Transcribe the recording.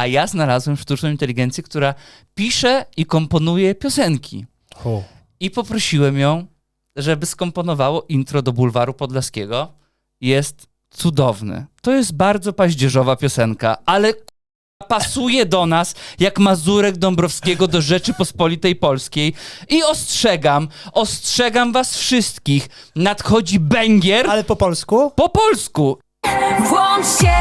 A ja znalazłem sztuczną inteligencję, która pisze i komponuje piosenki. I poprosiłem ją, żeby skomponowało intro do Bulwaru Podlaskiego. Jest cudowny. To jest bardzo paździerzowa piosenka, ale pasuje do nas jak Mazurek Dąbrowskiego do Rzeczypospolitej Polskiej. I ostrzegam, ostrzegam was wszystkich. Nadchodzi bęgier Ale po polsku? po polsku. Włącz się,